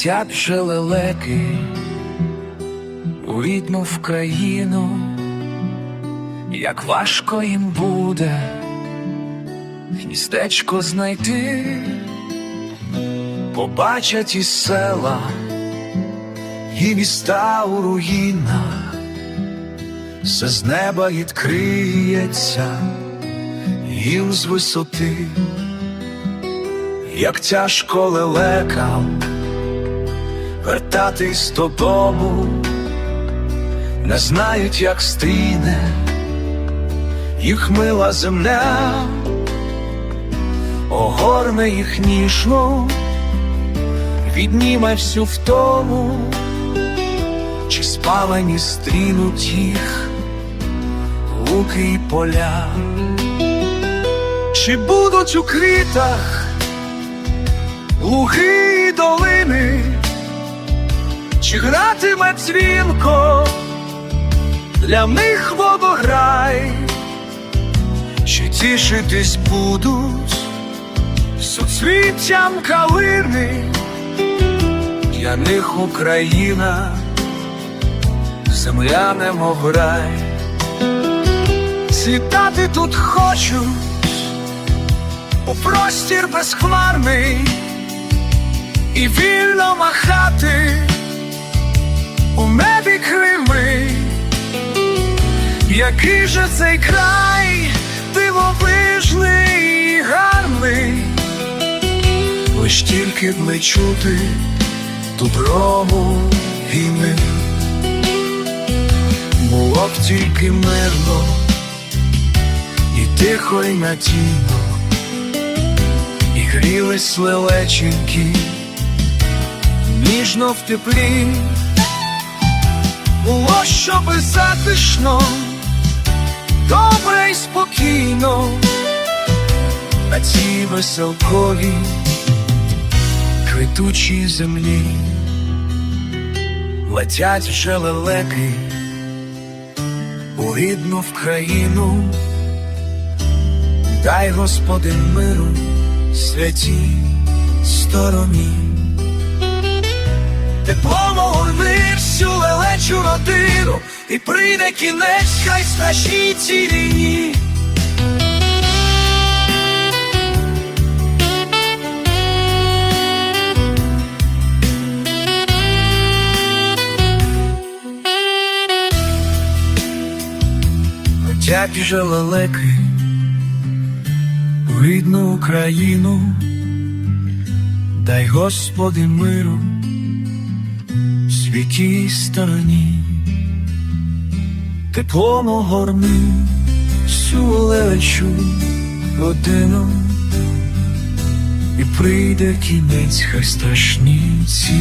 летять вже лелеки у рідну в країну, як важко їм буде гніздечко знайти, побачать і села, і міста у руїнах, все з неба відкриється їм з висоти, як тяжко лелекам вертатись додому, не знають, як стріне їх мила земля, огорне їх ніжно, відніме всю втому, чи спалені стрінуть їх луки й поля, чи будуть у квітах луги чи гратиме дзвінко для них водограй, чи тішитись будуть суцвіттям калини, для них Україна, земля немов рай, світати тут хочу у простір безхмарний і вільно махати у небі крими, який же цей край дивовижний і гарний, лиш тільки б не чути доброму гімни, було б тільки мирно і тихо, й надійно, і грілись лелеченьки ніжно в теплі, було щоби затишно, добре й спокійно, на цій веселковій квітучій землі летять вже лелеки у рідну в країну, дай Господи миру святій стороні. Тепло лелечу родину, і прийде кінець, хай страшній цій війні. Летять вже лелеки у рідну Україну, дай Господи миру світій стороні, теплом огорни всю лечу годину і прийде кінець, хай страшні цій війні.